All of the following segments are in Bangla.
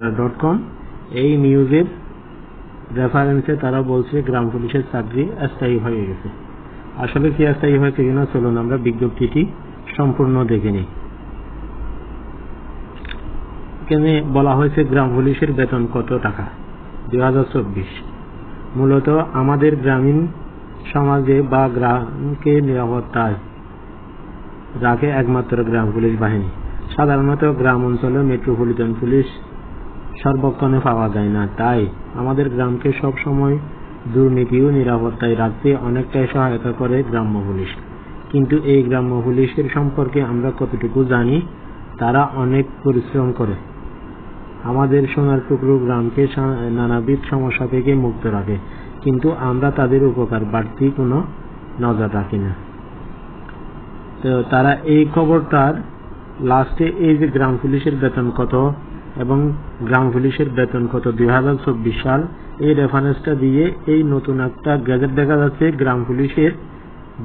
ডট কম এই নিউজের রেফারেন্সে তারা বলছে, গ্রাম পুলিশের চাকরি স্থায়ী হয়ে গেছে। আসলে কি স্থায়ী হয়েছে কিনা, চলুন আমরা বিজ্ঞপ্তিটি সম্পূর্ণ দেখে নিই। এখানে বলা হয়েছে, গ্রাম পুলিশের বেতন কত টাকা? দুই মূলত আমাদের গ্রামীণ সমাজে বা গ্রামকে নিরাপত্তায় রাখে একমাত্র গ্রাম পুলিশ বাহিনী। সাধারণত গ্রাম অঞ্চলে মেট্রোপলিটন পুলিশ সর্বক্ষণে পাওয়া যায় না। তাই আমাদের গ্রামকে সব সময় দুর্নীতি ও নিরাপত্তায় রাখতে অনেকটাই সহায়তা করে গ্রাম্য পুলিশ। কিন্তু এই গ্রাম্য পুলিশের সম্পর্কে আমরা কতটুকু জানি, তারা অনেক পরিশ্রম করে। আমাদের সোনার টুকরো গ্রামকে নানাবিধ সমস্যা থেকে মুক্ত রাখে। কিন্তু আমরা তাদের উপকার বাড়তি কোনো নজর রাখি না। তো তারা এই খবরটার লাস্টে এই যে গ্রাম পুলিশের বেতন কত এবং গ্রাম পুলিশের বেতন কত? দুই হাজার চব্বিশ সাল এই রেফারেন্সটা দিয়ে এই নতুন একটা গ্যাজেট দেখা যাচ্ছে, গ্রাম পুলিশের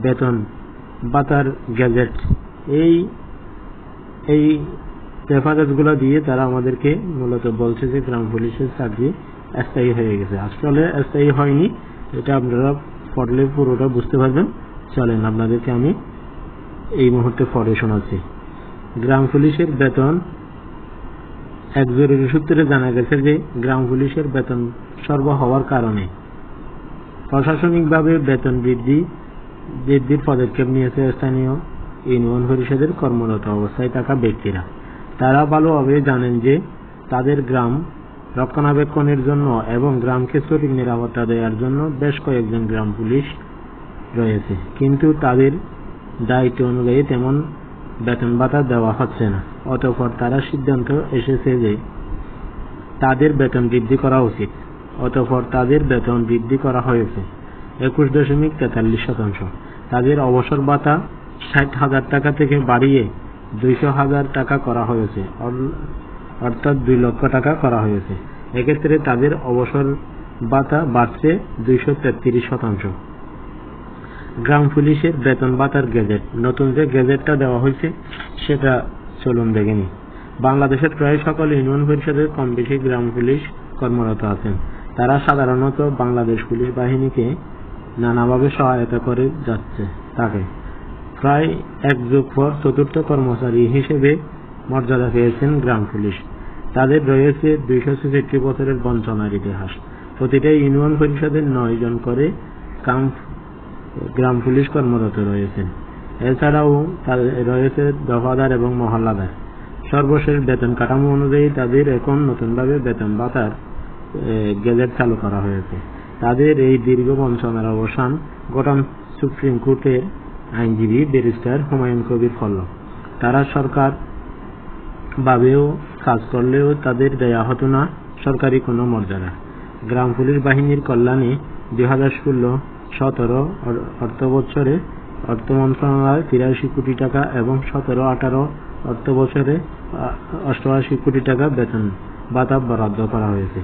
বেতন বা তার গ্যাজেট এই এই রেফারেন্সগুলো দিয়ে তারা আমাদেরকে মূলত বলছে যে গ্রাম পুলিশের চাকরি স্থায়ী হয়ে গেছে। আসলে স্থায়ী হয়নি, এটা আপনারা পড়লে পুরোটা বুঝতে পারবেন। চলেন আপনাদেরকে আমি এই মুহূর্তে পড়ে শোনাচ্ছি। গ্রাম পুলিশের বেতন, এক জরুরি সূত্রে জানা গেছে যে গ্রাম পুলিশের বেতন সর্ব হওয়ার কারণে প্রশাসনিকভাবে বেতন বৃদ্ধি, বৃদ্ধির পদক্ষেপ নিয়েছে স্থানীয় ইউনিয়ন পরিষদের কর্মরত অবস্থায় থাকা ব্যক্তিরা। তারা ভালোভাবে জানেন যে তাদের গ্রাম রক্ষণাবেক্ষণের জন্য এবং গ্রামকে সঠিক নিরাপত্তা দেওয়ার জন্য বেশ কয়েকজন গ্রাম পুলিশ রয়েছে। কিন্তু তাদের দায়িত্ব অনুযায়ী তেমন বেতন ভাতা দেওয়া হচ্ছে না। অতঃপর তারা সিদ্ধান্ত এসেছে যে তাদের বেতন বৃদ্ধি করা উচিত। অতঃপর তাদের বেতন বৃদ্ধি করা হয়েছে। একুশ দশমিক তেতাল্লিশ শতাংশ। তাদের অবসর ভাতা ষাট হাজার টাকা থেকে বাড়িয়ে দুইশো হাজার টাকা করা হয়েছে। অর্থাৎ দুই লক্ষ টাকা করা হয়েছে। এক্ষেত্রে তাদের অবসর ভাতা বাড়ছে দুইশো তেত্রিশ শতাংশ। গ্রাম পুলিশের বেতন ভাতার গেজেট নতুন যে গেজেটটা দেওয়া হয়েছে, সেটা চলুন দেখে নিই। বাংলাদেশের প্রায় সকল ইউনিয়ন পরিষদের কম বেশি গ্রাম পুলিশ কর্মরত আছেন। তারা সাধারণত বাংলাদেশ পুলিশ বাহিনীকে নানাভাবে সহায়তা করে যাচ্ছে তাকে। প্রায় এক যুগ পর চতুর্থ কর্মচারী হিসেবে মর্যাদা পেয়েছেন গ্রাম পুলিশ। তাদের রয়েছে দুইশো ছেষট্টি বছরের বঞ্চনার ইতিহাস। প্রতিটা ইউনিয়ন পরিষদের নয় জন করে কাম গ্রাম পুলিশ কর্মরত রয়েছেন এছাড়াও রয়েছে দফাদার এবং মহল্লাদার। সর্বশেষ বেতন কাঠামো অনুযায়ী তাদের এখন নতুনভাবে বেতন ভাতার গেজেট চালু করা হয়েছে। তাদের এই দীর্ঘ বঞ্চনার অবসান ঘটান সুপ্রিম কোর্টের আইনজীবী ব্যারিস্টার হুমায়ুন কবির ফল্ল তারা সরকার ভাবেও কাজ করলেও তাদের দেয়া হতো না সরকারি কোনো মর্যাদা। গ্রাম পুলিশ বাহিনীর কল্যাণে দুই হাজার ষোলো, সতেরো অর্থ বছরে অর্থ মন্ত্রণালয় তিরাশি কোটি টাকা এবং সতেরো, আঠারো অর্থ বছরে অষ্টআশি কোটি টাকা বেতন ভাতা বরাদ্দ করা হয়েছে।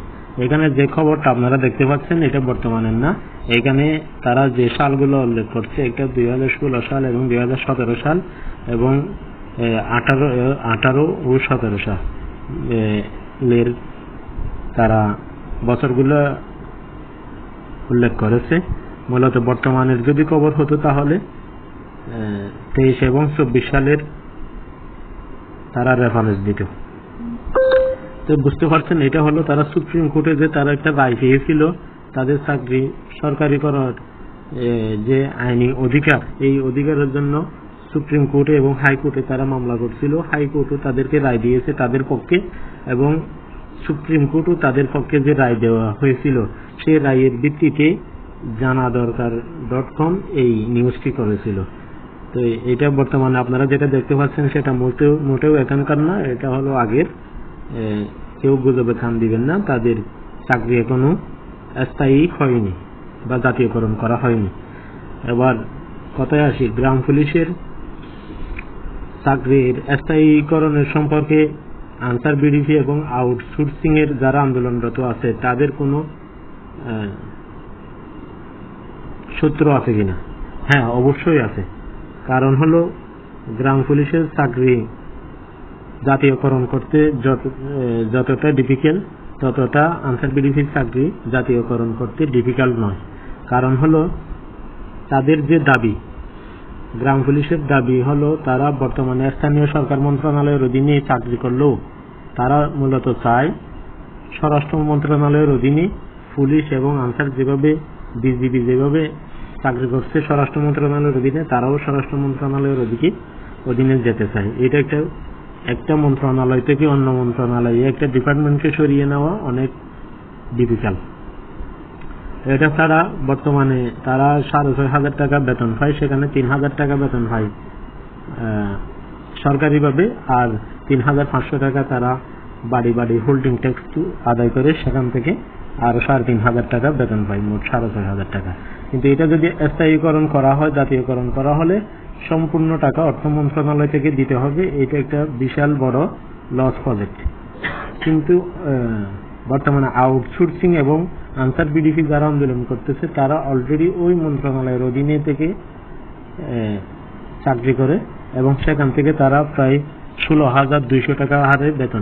এখানে যে খবরটা আপনারা দেখতে পাচ্ছেন, এটা বর্তমানের না। এখানে তারা যে সালগুলো উল্লেখ করছে, এটা দুই হাজার ষোলো সাল এবং দুই হাজার সতেরো সাল এবং আঠারো আঠারো ও সতেরো সাল এর তারা বছরগুলো উল্লেখ করেছে। মূলত বর্তমানের যদি খবর হতো তাহলে তেইশ এবং চব্বিশ সালের তারা রেফারেন্স দিত। তো বুঝতে পারছেন, এটা হলো তারা সুপ্রিম কোর্টে যে তারা একটা রায় পেয়েছিল, তাদের চাকরি সরকারি করার যে আইনি অধিকার, এই অধিকারের জন্য সুপ্রিম কোর্টে এবং হাইকোর্টে তারা মামলা করছিল। হাইকোর্টও তাদেরকে রায় দিয়েছে তাদের পক্ষে এবং সুপ্রিম কোর্টও তাদের পক্ষে যে রায় দেওয়া হয়েছিল সেই রায়ের ভিত্তিতে জানা দরকার ডট কম এই নিউজটি করেছিল। তো এটা বর্তমানে আপনারা যেটা দেখতে পাচ্ছেন সেটা মোটেও মোটেও এখানকার না, এটা হলো আগের কেউ গুজবে কান দিবেন না, তাদের চাকরি এখনও স্থায়ী হয়নি বা জাতীয়করণ করা হয়নি। এবার কথায় আসি, গ্রাম পুলিশের চাকরির স্থায়ীকরণের সম্পর্কে আনসার বিডিপি এবং আউটসোর্সিং এর যারা আন্দোলনরত আছে, তাদের কোনো সূত্র আছে কিনা? হ্যাঁ অবশ্যই আছে। কারণ হলো, গ্রাম পুলিশের চাকরি জাতীয়করণ করতে যতটা ডিফিকাল্ট ততটা আনসার বিডিসির চাকরি জাতীয়করণ করতে ডিফিকাল্ট নয়। কারণ হলো, তাদের যে দাবি, গ্রাম পুলিশের দাবি হলো, তারা বর্তমানে স্থানীয় সরকার মন্ত্রণালয়ের অধীনে চাকরি করলেও, তারা মূলত চায় স্বরাষ্ট্র মন্ত্রণালয়ের অধীনে পুলিশ এবং আনসার যেভাবে, বিজিবি যেভাবে চাকরি করছে স্বরাষ্ট্র মন্ত্রণালয়ের অধীনে, তারাও স্বরাষ্ট্র মন্ত্রণালয়ের অধীনে অধীনে যেতে চায়। এটা একটা একটা মন্ত্রণালয় থেকে অন্য মন্ত্রণালয়ে একটা ডিপার্টমেন্টকে সরিয়ে নেওয়া অনেক ডিফিকাল্ট। এটা ছাড়া বর্তমানে তারা সাড়ে ছয় হাজার টাকা বেতন পায়, সেখানে তিন হাজার টাকা বেতন পায় সরকারিভাবে, আর তিন হাজার পাঁচশো টাকা তারা বাড়ি বাড়ি হোল্ডিং ট্যাক্স আদায় করে সেখান থেকে আরও সাড়ে তিন হাজার টাকা বেতন পায় মোট সাড়ে ছয় হাজার টাকা। কিন্তু এটা যদি স্থায়ীকরণ করা হয়, জাতীয়করণ করা হলে সম্পূর্ণ টাকা অর্থ মন্ত্রণালয় থেকে দিতে হবে। এটা একটা বিশাল বড় লস প্রজেক্ট। কিন্তু বর্তমানে আউটসোর্সিং এবং আনসার বিডিপি যারা আন্দোলন করতেছে, তারা অলরেডি ওই মন্ত্রণালয়ের অধীনে থেকে চাকরি করে এবং সেখান থেকে তারা প্রায় ষোলো হাজার দুইশো টাকা হারে বেতন